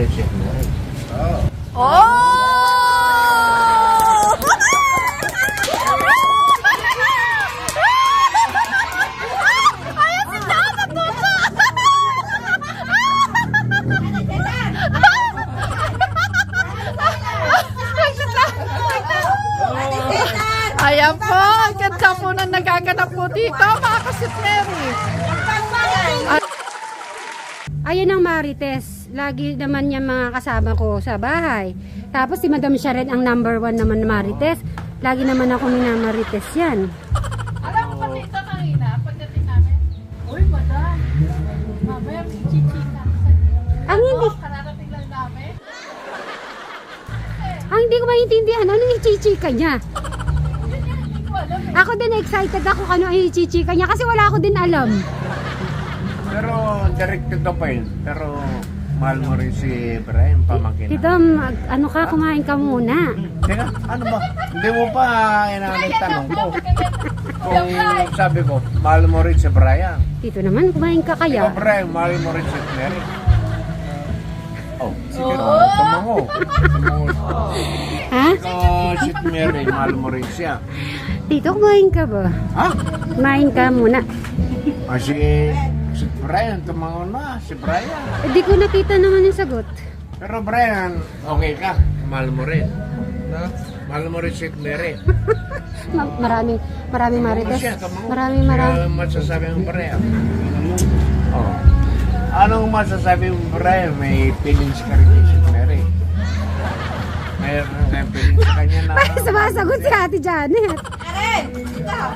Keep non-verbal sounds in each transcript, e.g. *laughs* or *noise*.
Malmorit si Mary. Oh! Ayan si Tata Tuto! Ayan po, ang ganda po na nagaganap po dito, mga kasit Mary. Ayan ang Marites. Lagi naman niya mga kasama ko sa bahay. Tapos si Madam Sharon ang number one naman na Marites. Lagi naman ako minamarites yan. Alam mo ba dito kanina, pagdating namin? Uy, madam. Mamaya may chichika. Ang hindi, Kararating lang namin. ang hindi ko maintindihan. Ano yung chichika niya? Ako din excited ako kung ano yung chichika niya kasi wala ako din alam. Pero direct to the point. Pero mahal mo rin si Brian, pamangkin. Tito, mag- ano ka, kumain ka muna. Teka, ano ba? Hindi mo pa inaanong tanong ko. Kung sabi ko, mahal mo rin si Brian. Tito naman, kumain ka Ikaw, kaya. Brian, mahal mo rin si Mary. Oh, sige na. Tumango. Tumango. Ha? Ikaw, si Mary, mahal mo rin siya. Tito, kumain ka ba? Ha? Kumain ka muna. Ah, si, si Brian, tumango na. Si Brian. Hindi ko nakita naman yung sagot. Pero Brian, okay ka. Mahal mo rin. No? Mahal mo rin si Mary. *laughs* Ma- maraming, maraming Tumango marites. Maraming, maraming. Ano masasabi mo, Brian? Oh. Anong masasabi mo, Brian? May feelings ka rin si Mary. Mayroon kang feelings sa kanya na... *laughs* Sumasagot si Ate Janet. Busy pa.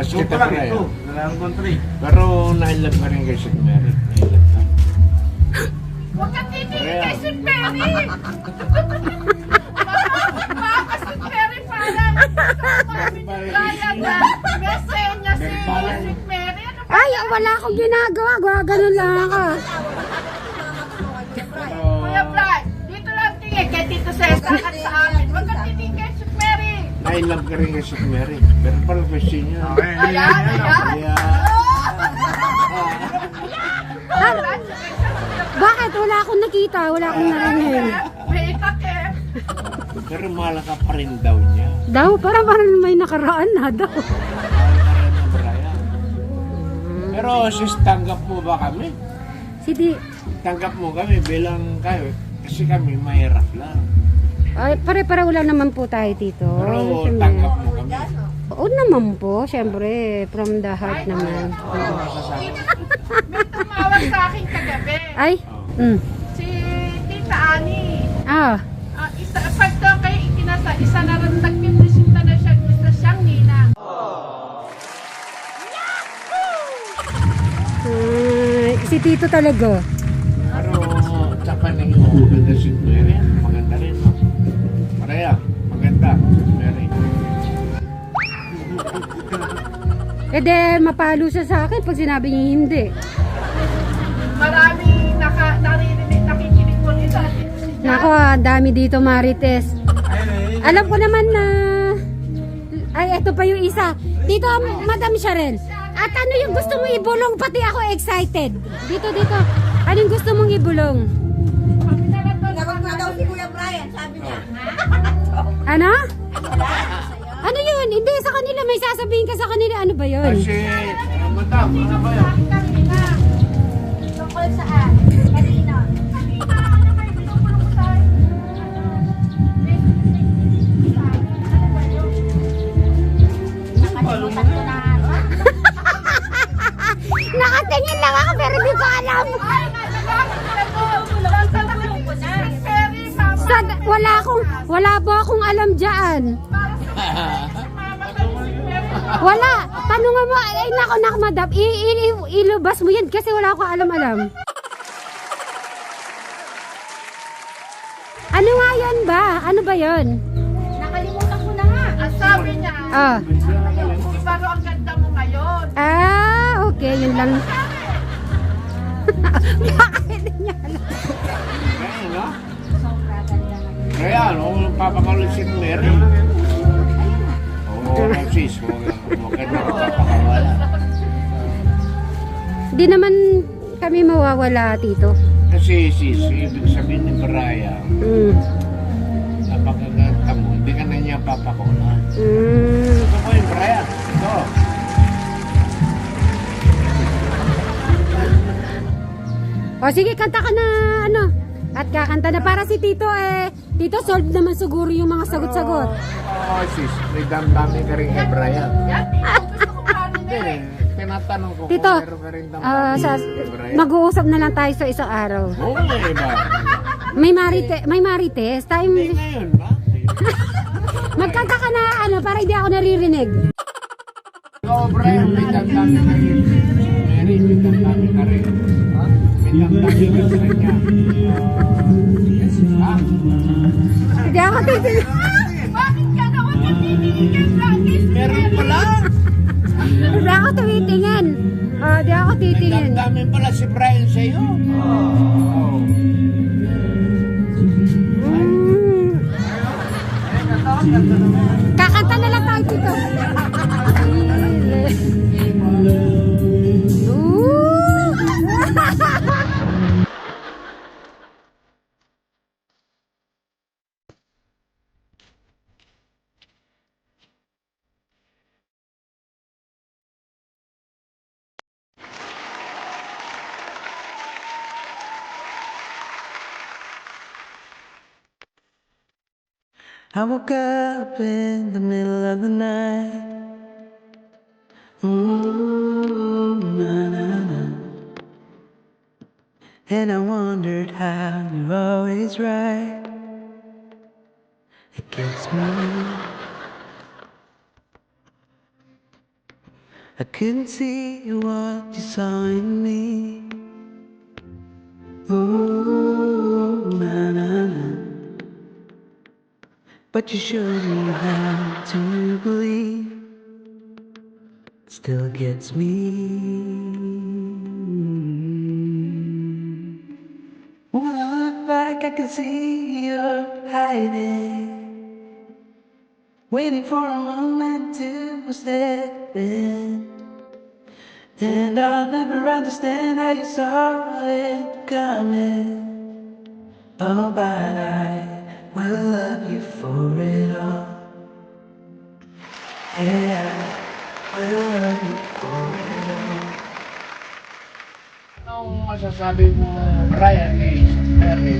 Mas kita pa rin. Pero nailab ka rin kay si Mary. Nailab ka. Huwag ka titigil kay si Perry. Mga kasit Perry parang kaya na mesenya si si Perry. Ano ba? Ay, wala akong ginagawa. Gawa, ganun lang ako. Kuya Brian, dito lang tingin kay Tito Cesar at sa amin. Huwag ka titigil Perry. Nailab ka rin kay si Mary. Pero pala question niya. Ayan, ayan. Kaya... Ano? Bakit? Wala akong nakita. Wala akong narinig. May itak eh. Pero mahal ka pa rin daw niya. Daw, parang parang may nakaraan na daw. Pero sis, tanggap mo ba kami? Sidi, Tanggap mo kami bilang kayo. Kasi kami mahirap lang. Ay, pare-pareho lang naman po tayo dito. Pero Siyempre. tanggap mo kami. Oo naman po, siyempre, from the heart naman. Ano masasabi? May tumawag sa akin kagabi. Ay, mm. Si Tita Ani. ah, Ah, isa, pag daw kayo ikinasa, isa na rin nagpipresenta na siya, gusto siyang ninang. ah, si Tito talaga. Pero sa paningin mo, maganda si Mary. Eh de, mapalo siya sa akin pag sinabi niya hindi. Maraming naka, naririnig, nakikinig po nito. at ito si Jan. Nako, ang dami dito Marites. Alam ko naman na... Ay, eto pa yung isa. Dito, Madam Sharon. At ano yung gusto mo ibulong? Pati ako excited. Dito, dito. Ano yung gusto mong ibulong? Kami na lang doon. Tawag nga daw si Kuya Brian, sabi niya. Ano? Yun? Hindi, sa kanila. May sasabihin ka sa kanila. Ano ba yun? Kasi, uh, madam, ano ba yun? Tungkol saan? Na. Nakatingin lang ako pero di ko alam. Sa, wala akong, wala po akong alam dyan. *laughs* Wala. Tanungan mo, ay nako nako madam, I, i, i- ilubas mo yan kasi wala akong alam-alam. Ano nga yan ba? Ano ba yon? Nakalimutan ko na nga. Ang sabi niya, Ah. iba raw ang ganda mo ngayon. Ah, okay, yun lang. Bakit niya alam? Kaya, no? Kaya, ano, papakalot si Mary. Oo, oh, sis, huwag ka na papakawala. Di naman kami mawawala, tito. Kasi sis, ibig sabihin ni Brian, Mm. napakaganda mo, hindi ka na niya papakulan. Mm. Ito po yung Brian. Ito. O sige, kanta ka na ano. At kakanta na para si Tito eh. Tito, solve naman siguro yung mga sagot-sagot. Oo, oh, sis, may damdamin ka rin Brian. Yan, gusto ko Hindi, tinatanong ko Tito, kung meron ka rin ah, sa, mag-uusap na lang tayo sa isang araw. Oo, may iba. May marite, may marites. Tayo, Hindi ngayon ba? magkanta ka na ano para hindi ako naririnig. Ikaw, Brian, may damdamin ka rin. Hindi *laughs* I woke up in the middle of the night. Ooh, na, na, na. And I wondered how you're always right. It gets me. I couldn't see what you saw in me. Ooh, But you showed me how to believe. Still gets me. When I look back, I can see you're hiding, waiting for a moment to step in. And I'll never understand how you saw it coming. Oh, but I will love you for it all. Yeah, I will love you for it all. Anong masasabi mo, Brian, kay Mary?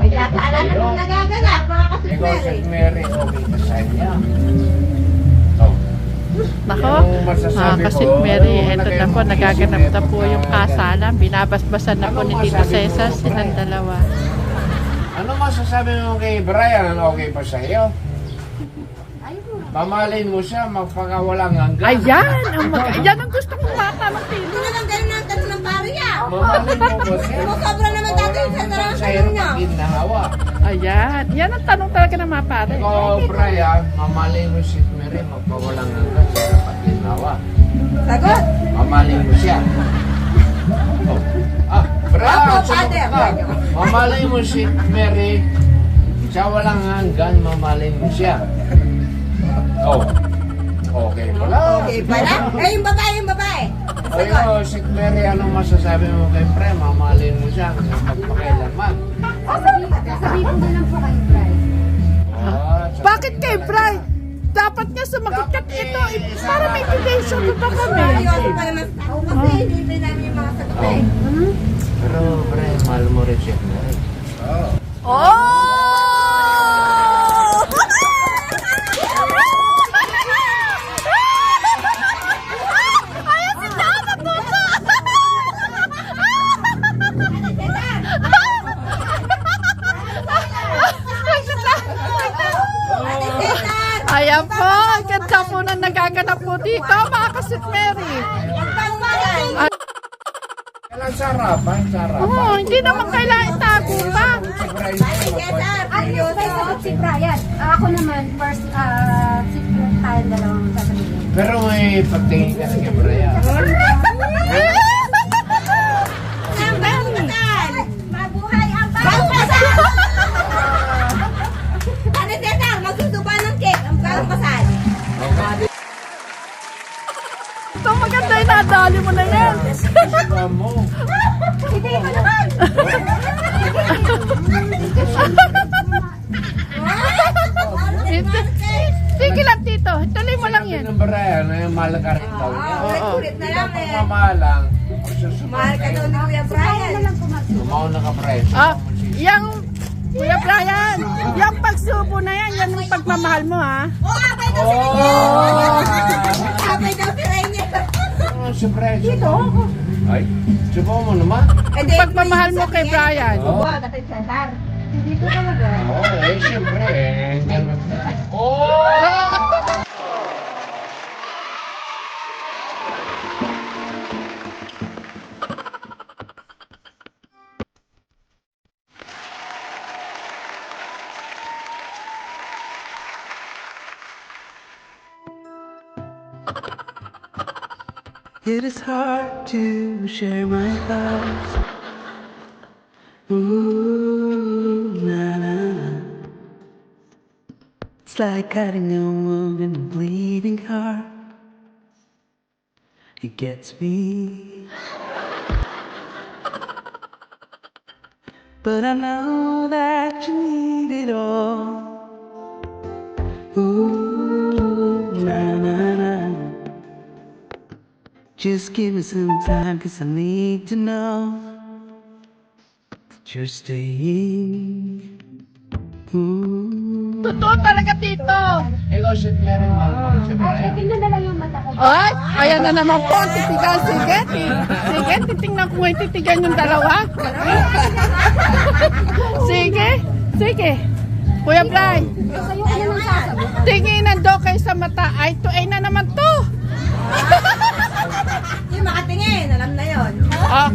May tataanan na kung nagaganap, mga Ikaw kasipere. si Mary, okay ka sa niya. Oh. Nako, masasabi mga kasit mo? Mary, Anong eto na po, nagaganap na po yung kasalan. Binabasbasan na po ni Anong Tito Cesar, silang dalawa. Ano masasabi mo kay Brian? Okay pa sa iyo? Mamalin mo siya, magpakawalang hanggan. Ayan! Ang mag- yan ang gusto kong matanong Tito. Hindi naman ganun ang tanong ng pariya. Mamalin mo ba siya? Sumusobra naman dati sa sarang sa tanong hirap niya. at ginhawa. Ayan. Yan ang tanong talaga ng mga pare. Ikaw, Brian, mamalin mo si Mary, magpawalang hanggan sa hirap at ginhawa. Sagot. Mamalin mo siya. Oh. Ah, Sumagot father. ka. Mamalin mo si Mary, sa walang hanggan, mamalin mo siya. Oh. Okay pala. Okay pala. Eh, yung babae, yung babae. Ayo, si Mary, anong masasabi mo kay Pre? Mamalin mo siya magpakailanman. Sasabihin ko na lang po kayo, Bray. Ah, Bakit kay Bry? Dapat nga sumagot ka eh, ito. eh, isa Para may ebidensya ko pa kami. Seryoso pa naman ako kasi hinihintay namin yung mga sagot Oh. eh. Pero, Pre, mahal mo rin si Mary. Oh! Ayan si Tata Cesar! Ayan po, ang ganda po na nagaganap po dito, mga kasit Mary. Yung pangmalan! Kailan sa harapan? Sa harapan. Oo, hindi naman kailangan itago pa. Brian! Ano yung may sagot si Brian? Ah, ako naman, first, ah, si tayo dalawang sasabihin. Pero may pagtingin ka na kay Brian. Dali mo na yan. Hindi ka naman. Sige lang, Tito. Tuloy mo lang yan. Ang barayan na yung malakar rin daw niya. Oo. Kulit na lang eh. Mahal ka daw ni Kuya Brian. Tumaw na ka, Brian. Ah, yung Kuya Brian, yung pagsubo na yan, yan yung pagmamahal mo, ha? Oo, abay daw sa kanya. Abay daw Oh, si Brian. Dito. Ay, subo mo naman. Hindi, Pagmamahal mo kay Brian. *laughs* Oh, Wag, ate Cesar. oh eh, siyempre. eh. Oh! It is hard to share my thoughts. Ooh. It's like cutting a wound in a bleeding heart. It gets me. But I know that you need it all. Ooh, Just give me some time, cause I need to know that you're staying. Ooh. Totoo talaga, Tito. Ikaw si Mary, si Brian. Tingnan na lang yung mata ko. Ay, ayan na naman po titigan. Sige, sige, titingnan ko yung titigan yung dalawa. *laughs* sige, sige. Kuya Sa'yo, ano nang sasagot? tinginan daw kayo sa mata. Ay, to ay na naman to. *laughs* Yung makatingin, alam na yon. *laughs* Ah,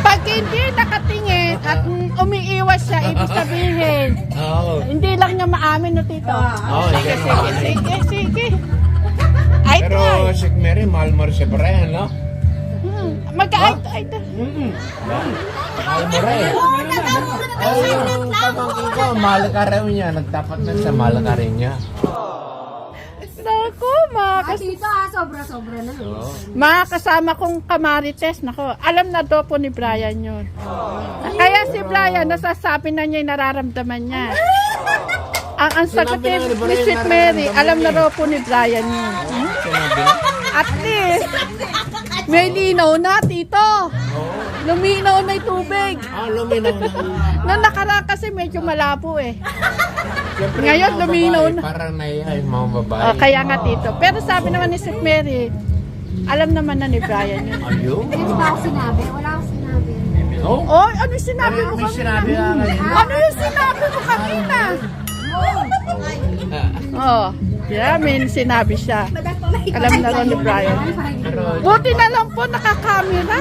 pag hindi nakatingin at umiiwas siya, ibig sabihin, Oo. hindi lang niya maamin no, Tito. Oo, Sige, hindi sige, sige, sige. Ay, Pero try. si Mary, mahal mo rin si Brian, no? Hmm, Mag-ay, ay, ay. Mm-mm. Mahal mo rin. Yung pamangkin ko, mahal ka rin niya. Nagtapat na siya, mahal ka rin niya. Naku, mga, Ah, kas- tito ah, sobra-sobra na. Oo. mga kasama kong kamarites, nako, alam na daw po ni Brian yun. Kaya si Brian, nasasabi na niya yung nararamdaman niya. *laughs* Ang, ang sagot Sinabi ni na ni Brian ni Sweet nararamdaman Mary, alam na niya. raw po ni Brian yun. Sinabi na. At least, may linaw na, tito. Luminaw na yung tubig. Ah, luminaw na. *laughs* Nung nakaraan kasi medyo malabo eh. Siyempre, Ngayon, mga luminaw babae, na. Parang naiya yung mga babae. Oh, kaya nga tito. Pero sabi naman ni Sweet Mary, alam naman na ni Brian yun. Ayun. Hindi ba ako sinabi? Wala akong sinabi. Oh? Oh, ano yung sinabi mo May kanina? sinabi ka kanina. Ano yung sinabi mo kanina? Oh, yeah, may sinabi siya. Alam na ron ni Brian. Buti na lang po nakakamera.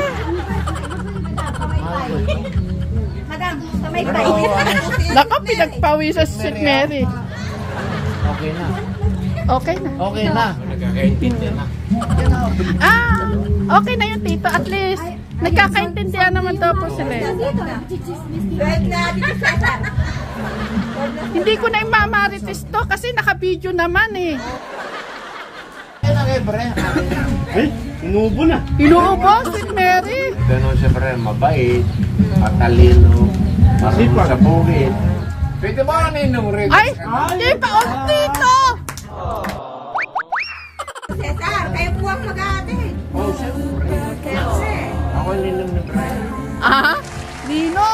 Madam, kamay pero, pa. ano, Nako, pinagpawi sa Sweet *laughs* Mary. okay na. Okay na. Okay na. Nagkakaintindi na. Ah, okay na yung tito. At least, nagkakaintindihan naman daw po sila. Wait na, ate Cesar. Hindi ko na imamarites to kasi naka-video naman eh. Ay, inuubo na. Inuubo, Sweet Mary. Ganun siya, bre. Mabait. Matalino. Marunong sa bukid. Pwede ba ka ninong rin? Ay, di pa, oh, tito! Cesar, kayo po ang mag-ate. Oh, siyempre. Kasi, Ako ninong ni bre. Ah, Nino,